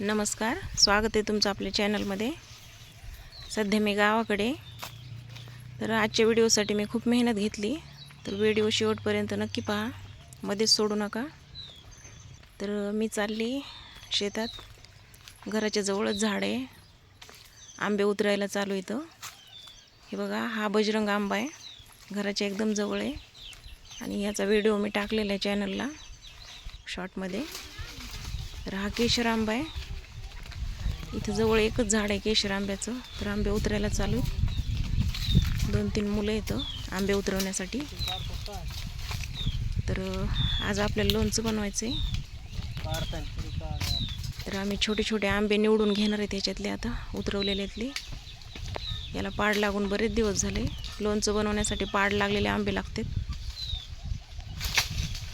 नमस्कार स्वागत आहे तुमचं आपल्या चॅनलमध्ये. सध्या मी गावाकडे. तर आजच्या व्हिडिओसाठी मी खूप मेहनत घेतली. तर व्हिडिओ शेवटपर्यंत नक्की पहा. मध्येच सोडू नका. तर मी चालली शेतात. घराच्या जवळच झाड आहे. आंबे उतरायला चालू इथं. हे बघा हा बजरंग आंबा आहे. घराच्या एकदम जवळ आहे. आणि याचा व्हिडिओ मी टाकलेला आहे चॅनलला. शॉर्टमध्ये. तर हा केशर आंबा आहे. इथं जवळ एकच झाड आहे केशर आंब्याचं. तर आंबे उतरायला चालू दोन तीन मुलं येतं आंबे उतरवण्यासाठी. तर आज आपल्याला लोणचं बनवायचं आहे तर आम्ही छोटे छोटे आंबे निवडून घेणार आहे त्याच्यातले आता उतरवलेल्यातले. याला पाड लागून बरेच दिवस झाले. लोणचं बनवण्यासाठी पाड लागलेले आंबे लागतात.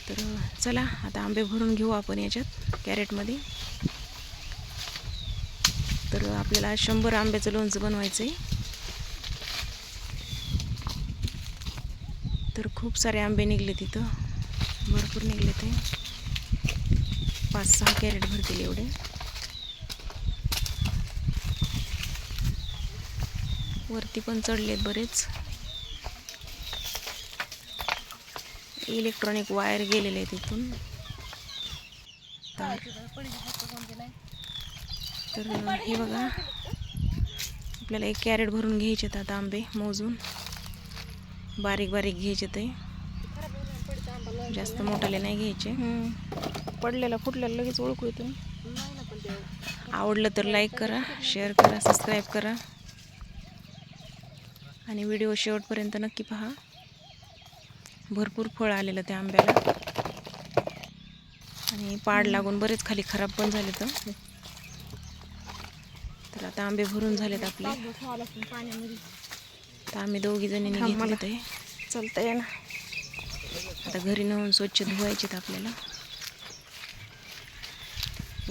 तर चला आता आंबे भरून घेऊ आपण याच्यात कॅरेटमध्ये. तर आपल्याला शंभर आंब्याचं लोणचं बनवायचं आहे तर खूप सारे आंबे निघले तिथं. भरपूर निघले ते. पाच सहा कॅरेट भरतील एवढे. वरती पण चढलेत बरेच. इलेक्ट्रॉनिक वायर गेलेले आहे तिथून तार हे बघा. आपल्याला एक कॅरेट भरून घ्यायचे आहेत आता आंबे मोजून. बारीक बारीक घ्यायचे ते. जास्त मोठाले नाही घ्यायचे. पडलेला फुटलेला लगेच ओळखू येतो. आवडलं तर लाईक करा शेअर करा सबस्क्राईब करा. आणि व्हिडिओ शेवटपर्यंत नक्की पहा. भरपूर फळ आलेलं त्या आंब्याला. आणि पाड लागून बरेच खाली खराब पण झाले तर तर आता आंबे भरून झालेत आपले. तर आम्ही दोघी जणींनी घेतले ते चालतं आहे ना. आता घरी नेऊन स्वच्छ धुवायचेत आपल्याला.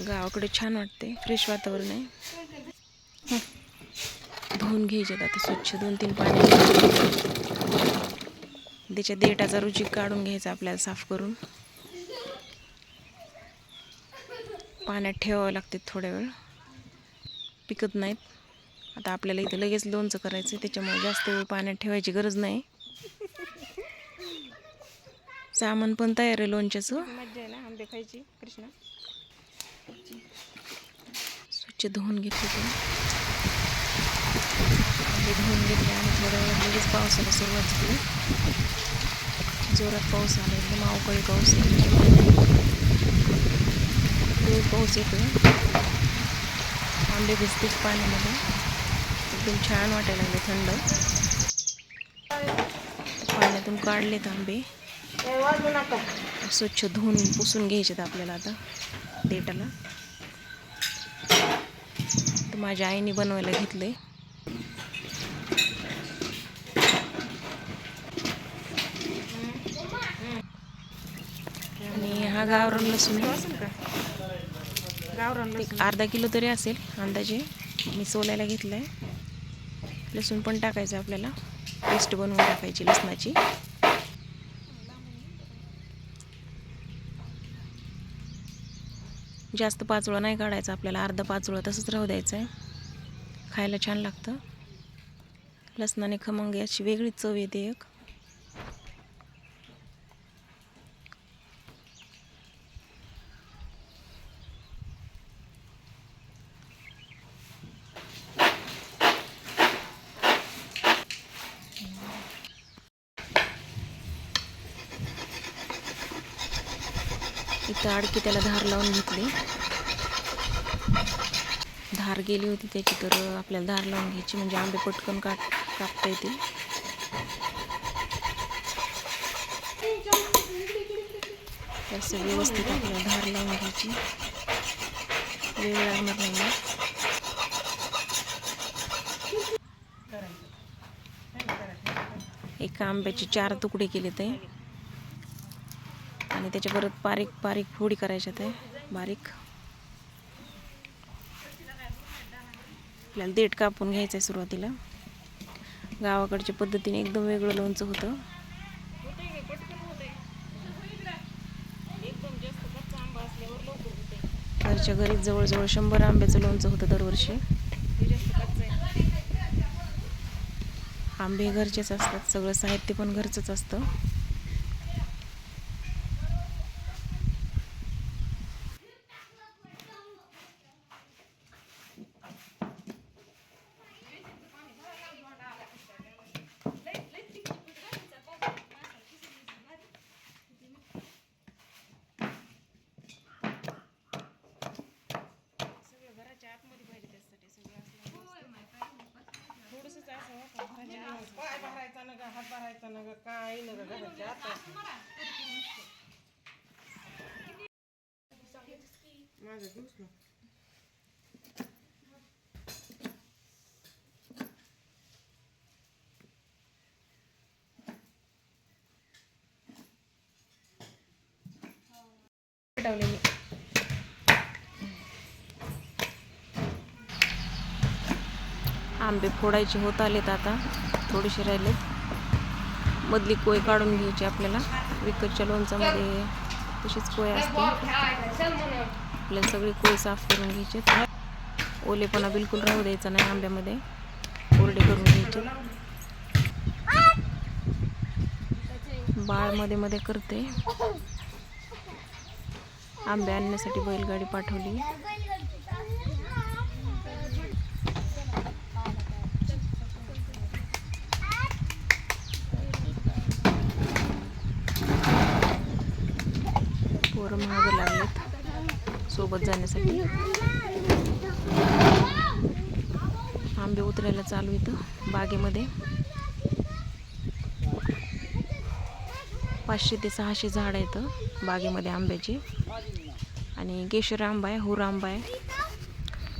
गावाकडे छान वाटते फ्रेश वातावरण आहे. धुवून घ्यायचेत आता स्वच्छ दोन तीन पाणी त्याच्या देठाचा रुची काढून घ्यायचा आपल्याला साफ करून. पाण्यात ठेवावं लागते थोड्या वेळ. पिकत नाहीत. आता आपल्याला इथं लगेच लोणचं करायचं त्याच्यामुळे जास्त वेळ पाण्यात ठेवायची गरज नाही. सामान पण तयार आहे लोणच्याचं. मज्जा आहे ना आंबे खायची कृष्णा? स्वच्छ धुवून घेतले ते. आंबे धुवून घेतले आणि थोड्या वेळ लगेच पावसाला सुरुवात झाली. जोरात पाऊस आला एकदम अवकाळी पाऊस पाऊस येतो आंबे भिजतील पाण्यामध्ये. एकदम छान वाटायला लागले थंड. पाण्यातून काढलेत आंबे. स्वच्छ धुवून पुसून घ्यायचेत आपल्याला आता देटाला तर माझ्या आईने बनवायला घेतले. आणि हा गावरान लसूण. का एक अर्धा किलो तरी असेल अंदाजे. मी सोलायला घेतलं आहे लसूण पण टाकायचं आपल्याला. पेस्ट बनवून टाकायची लसणाची. जास्त पाचोळा नाही काढायचा आपल्याला. अर्धा पाचोळा तसंच राहू द्यायचं आहे खायला छान लागतं. लसणाने खमंग अशी वेगळीच चव येते एक. इथं अडकी त्याला धार लावून घेतली. धार गेली होती त्याची तर आपल्याला धार लावून घ्यायची म्हणजे आंबे पटकन काट कापता येतील. असं व्यवस्थित आपल्याला धार लावून घ्यायची. वेळ लागणार नाही एका आंब्याचे चार तुकडे केले ते. आणि त्याच्या परत बारीक बारीक फोडी करायच्या ते बारीक. आपल्याला देठ कापून घ्यायचं आहे सुरुवातीला. गावाकडच्या पद्धतीने एकदम वेगळं लोणचं होतं. घरच्या घरी जवळजवळ शंभर आंब्याचं लोणचं होतं दरवर्षी. आंबे घरचेच असतात सगळं साहित्य पण घरचंच असतं पाय भरायचा ना ग हात भरायचा ना ग काय न ग घराच्या आता माझं दिवस ना पेटवलेली आंबे फोडायचे होत आलेत आता. थोडेसे राहिलेत. मधली कोय काढून घ्यायची आपल्याला. विकतच्या लोणचामध्ये तशीच कोय असते. आपल्याला सगळी कोय साफ करून घ्यायची ओलेपणा बिलकुल राहू द्यायचा नाही आंब्यामध्ये. कोरडे करून घ्यायचे. बाळमध्ये मध्ये करते. आंबे आणण्यासाठी बैलगाडी पाठवली. सोबत जाण्यासाठी. आंबे उतरायला चालू इथं बागेमध्ये. पाचशे ते सहाशे झाड आहेत बागेमध्ये आंब्याची. आणि केशर आंबा आहे हुर आंबा आहे.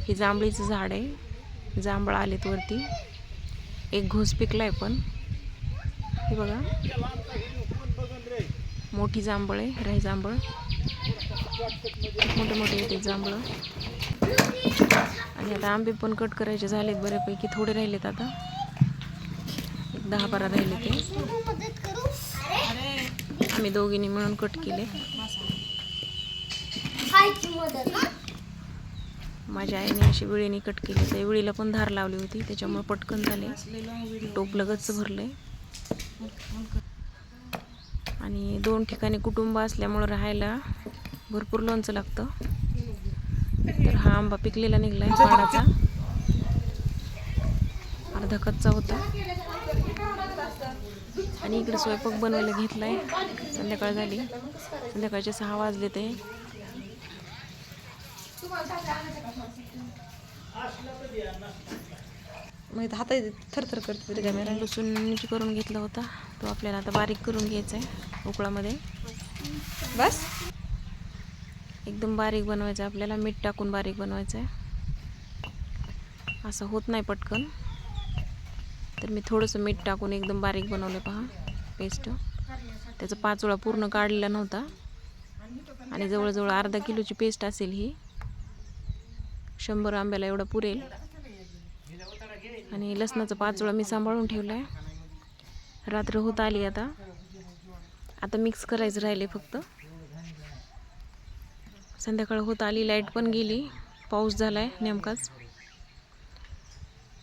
हे जांभळीचं झाड आहे. जांभळं आलेत वरती. एक घोस पिकलाय पण. हे बघा. मोठी जांभळ आहे राही जांभळ. मोठे मोठे येते जांभळं. आणि आता आंबे पण कट करायचे झालेत बऱ्यापैकी. थोडे राहिलेत आता. एक दहा बारा राहिले ते. आम्ही दोघींनी मिळून कट केले. माझ्या आईने अशी विळीने कट केली. त्या विळीला पण धार लावली होती. त्याच्यामुळे पटकन झाले. टोप लगतच भरले आणि दोन ठिकाणी कुटुंब असल्यामुळं राहायला भरपूर लोणचं लागतं. तर हा आंबा पिकलेला निघलाय पाडाचा. अर्धा कच्चा होता. आणि इकडे स्वयंपाक बनवायला आहे संध्याकाळ झाली. संध्याकाळचे सहा वाजले ते. मग हात थरथर करते तरी कॅमेरा लसूण नीट करून घेतला होता. तो आपल्याला आता बारीक करून घ्यायचा आहे उकळामध्ये. बस. एकदम बारीक बनवायचं आहे. आपल्याला मीठ टाकून बारीक बनवायचं आहे. असं होत नाही पटकन. तर मी थोडंसं मीठ टाकून एकदम बारीक बनवलं पहा. पेस्ट त्याचा पाचोळा पूर्ण काढलेला नव्हता. आणि जवळजवळ अर्धा किलोची पेस्ट असेल ही. शंभर आंब्याला एवढं पुरेल. आणि लसणाचा पाचोळा मी सांभाळून ठेवला आहे. रात्र होत आली आता. आता मिक्स करायचं राहिले फक्त. संध्याकाळ होत आली लाइट पण गेली. पाऊस झाला आहे नेमकाच.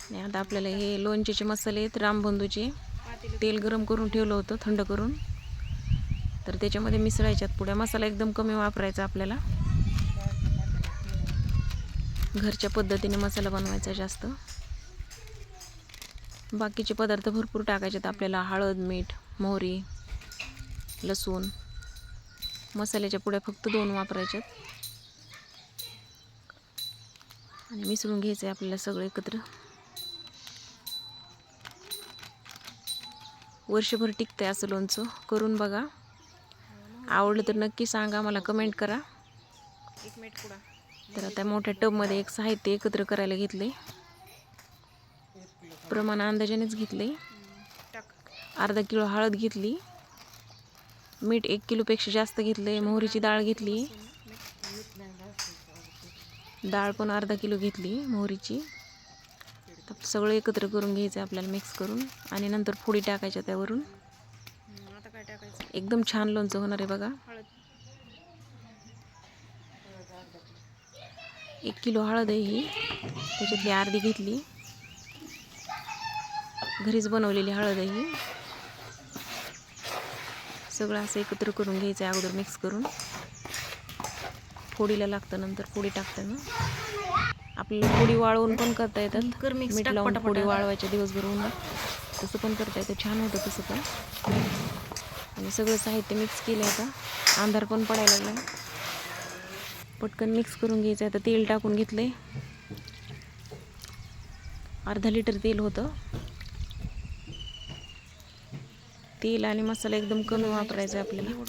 आणि आता आपल्याला हे लोणचेचे मसाले आहेत रामबंधूचे तेल गरम करून ठेवलं होतं थंड करून. तर त्याच्यामध्ये मिसळायच्यात पुढे मसाला एकदम कमी वापरायचा आपल्याला. घरच्या पद्धतीने मसाला बनवायचा जास्त. बाकीचे पदार्थ भरपूर टाकायचे आपल्याला. हळद मीठ मोहरी लसूण. मसाल्याच्या पुड्या फक्त दोन वापरायच्यात. आणि मिसळून घ्यायचं आहे आपल्याला सगळं एकत्र. वर्षभर टिकतंय असं लोणचं. करून बघा. आवडलं तर नक्की सांगा मला कमेंट करा. एक मिनिट पुढा तर आता मोठ्या टबमध्ये एक साहित्य एकत्र करायला घेतले प्रमाण अंदाजानेच घेतले अर्धा किलो हळद घेतली. मीठ एक किलोपेक्षा जास्त घेतलं आहे मोहरीची डाळ घेतली. डाळ पण अर्धा किलो घेतली मोहरीची. तर सगळं एकत्र करून घ्यायचं आपल्याला मिक्स करून. आणि नंतर फोडी टाकायच्या त्यावरून. एकदम छान लोणचं होणार आहे बघा. एक किलो हळद आहे ही. त्याच्यातली अर्धी घेतली. घरीच बनवलेली हळद आहे ही. सगळं असं एकत्र करून घ्यायचं आहे अगोदर मिक्स करून. फोडीला लागतं नंतर फोडी टाकताना. आपल्याला फोडी वाळवून पण करता येतात. मीठ लावून फोडी वाळवायच्या दिवसभर उन्हात तसं पण करता येतं. छान होतं तसं पण. आणि सगळं साहित्य मिक्स केलं आता. अंधार पण पडायला लागला. पटकन मिक्स करून घ्यायचं आता तेल टाकून घेतलंय. अर्धा लिटर तेल होतं. तेल आणि मसाला एकदम कमी वापरायचा आहे आपल्याला.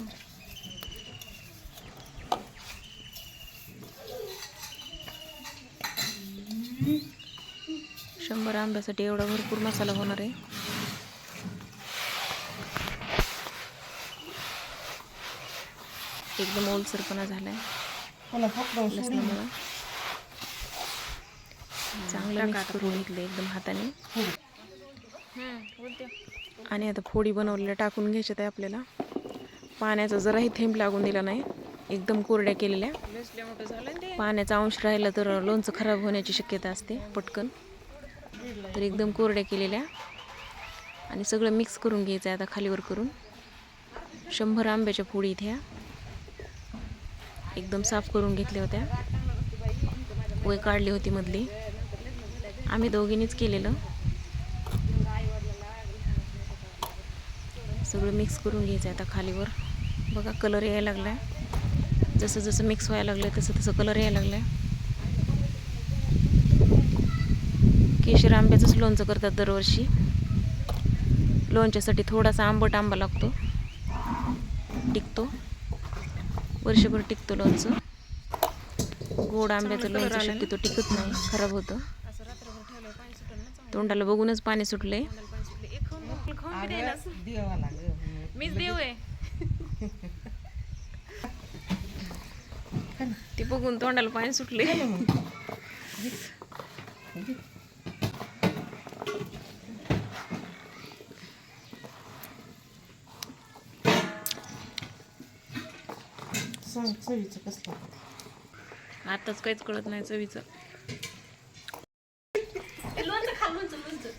शंभर आंब्यासाठी एवढा भरपूर मसाला होणार आहे. एकदम ओलसरपणा पकडून सोडून लसणामुळं. चांगलं मिक्स करून घेतलं एकदम हाताने. आणि आता फोडी बनवलेल्या टाकून घ्यायच्यात आहे आपल्याला. पाण्याचा जराही थेंब लागून दिला नाही. एकदम कोरड्या केलेल्या. पाण्याचा अंश राहिला तर लोणचं खराब होण्याची शक्यता असते पटकन. तर एकदम कोरड्या केलेल्या. आणि सगळं मिक्स करून घ्यायचं आहे आता खालीवर करून. शंभर आंब्याच्या फोडी इथे एकदम साफ करून घेतल्या होत्या. वय काढली होती मधली. आम्ही दोघींनीच केलेलं. सगळं मिक्स करून घ्यायचं आहे आता खालीवर. बघा कलर यायला लागलाय. जसं जसं मिक्स व्हायला लागलं तसं तसं कलर यायला लागलाय. केशर आंब्याचंच लोणचं करतात दरवर्षी. लोणच्यासाठी थोडासा आंबट आंबा लागतो. टिकतो. वर्षभर टिकतो लोणचं. गोड आंब्याचं लोणचं शक्यतो टिकत नाही खराब होतं. तोंडाला बघूनच पाणी मीच देव आहे. ते बघून तोंडाला पाणी सुटले. सांग चवीचं कसलं आताच काहीच कळत नाही चवीचं.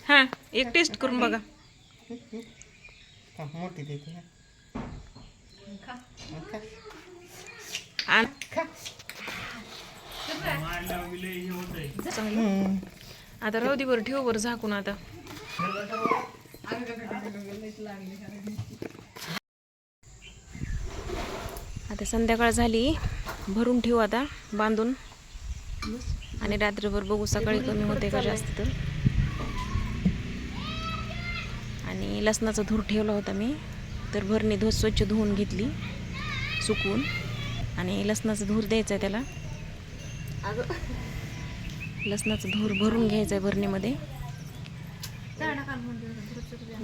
हा एक टेस्ट करून बघा. मोठी देते हम्म. आता राहू दे बरं ठेव बरं झाकून आता. आता संध्याकाळ झाली. भरून ठेवू आता बांधून. आणि रात्रभर बघू सकाळी कमी होते का जास्त तर. आणि लसणाचा धूर ठेवला होता मी. तर भरणी धो स्वच्छ धुवून घेतली सुकवून. आणि लसणाचा धूर द्यायचा आहे त्याला. लसणाचं धूर भरून घ्यायचं आहे भरणीमध्ये.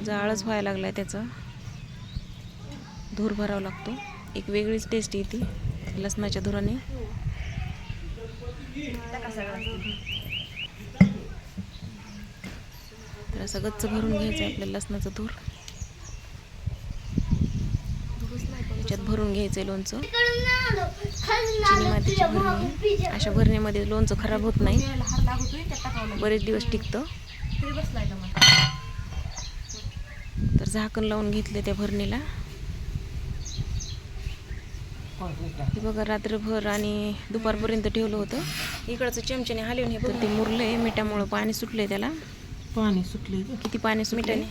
जाळच व्हायला लागलाय त्याचं. धूर भरावा लागतो. एक वेगळीच टेस्ट येते लसणाच्या धुराने तर असं गच्च भरून घ्यायचं आहे आपल्याला लसणाचं धूर. त्याच्यात भरून घ्यायचं आहे लोणचं. चिनी मातीची भरणी. अशा भरणीमध्ये लोणचं खराब होत नाही. बरेच दिवस टिकतं. तर झाकण लावून घेतले त्या भरणीला. हे बघा रात्रभर आणि दुपारपर्यंत ठेवलं होतं. इकडचं चमच्याने हलवून हे तर ते मुरलंय मिठामुळं पाणी सुटलंय त्याला. पाणी सुटले किती पाणी सुटल्याने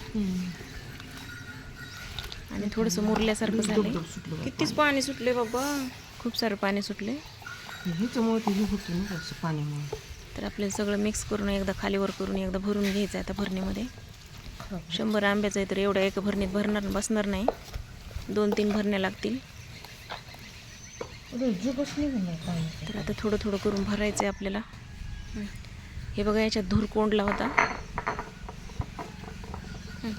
आणि थोडंसं मुरल्यासारखं सुटलं कितीच पाणी सुटले बाबा. खूप सारं पाणी सुटले ह्याच्यामुळे ते होतं ना असं पाण्यामुळे. तर आपल्याला सगळं मिक्स करून एकदा खालीवर करून एकदा भरून घ्यायचं आहे आता भरणीमध्ये. शंभर आंब्याचं आहे तर एवढ्या एका भरणीत भरणार बसणार नाही. दोन तीन भरण्या लागतील. तर आता थोडं थोडं करून भरायचं आहे आपल्याला. हे बघा याच्यात धूर कोंडला होता.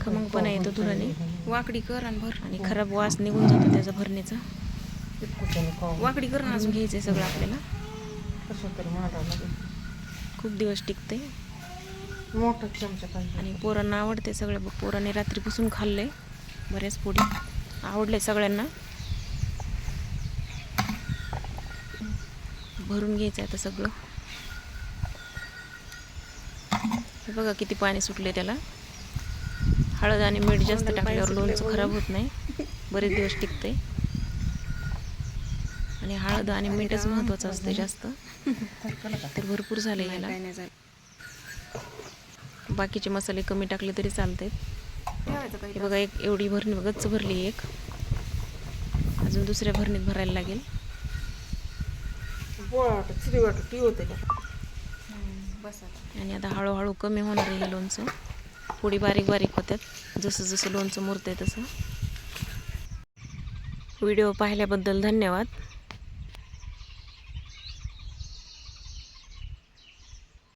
खमंगपणा येतो धुराने. वाकडी कर आणि भर. आणि खराब वास निघून जातो त्याचा भरणीचा. वाकडी कर अजून घ्यायचं आहे सगळं आपल्याला. खूप दिवस टिकते मोठा चमचा पाहिजे आणि पोरांना आवडते सगळ्या पोरांनी रात्रीपासून खाल्ले बऱ्याच पोटी आवडले सगळ्यांना. भरून घ्यायचं आहे आता सगळं. हे बघा किती पाणी सुटले त्याला. हळद आणि मीठ जास्त टाकल्यावर लोणचं खराब होत नाही. बरेच दिवस टिकते आणि हळद आणि मीठच महत्वाचं असतं जास्त. तर भरपूर झाले याला. बाकीचे मसाले कमी टाकले तरी चालते हे बघा एक एवढी भरणी गच्च भरली एक. अजून दुसऱ्या भरणीत भरायला लागेल. आणि आता हळूहळू कमी होणार आहे हे लोणचं. पुडी बारीक बारीक होत्यात. जसं जसं लोणचं मुरतंय तसं. व्हिडिओ पाहिल्याबद्दल धन्यवाद.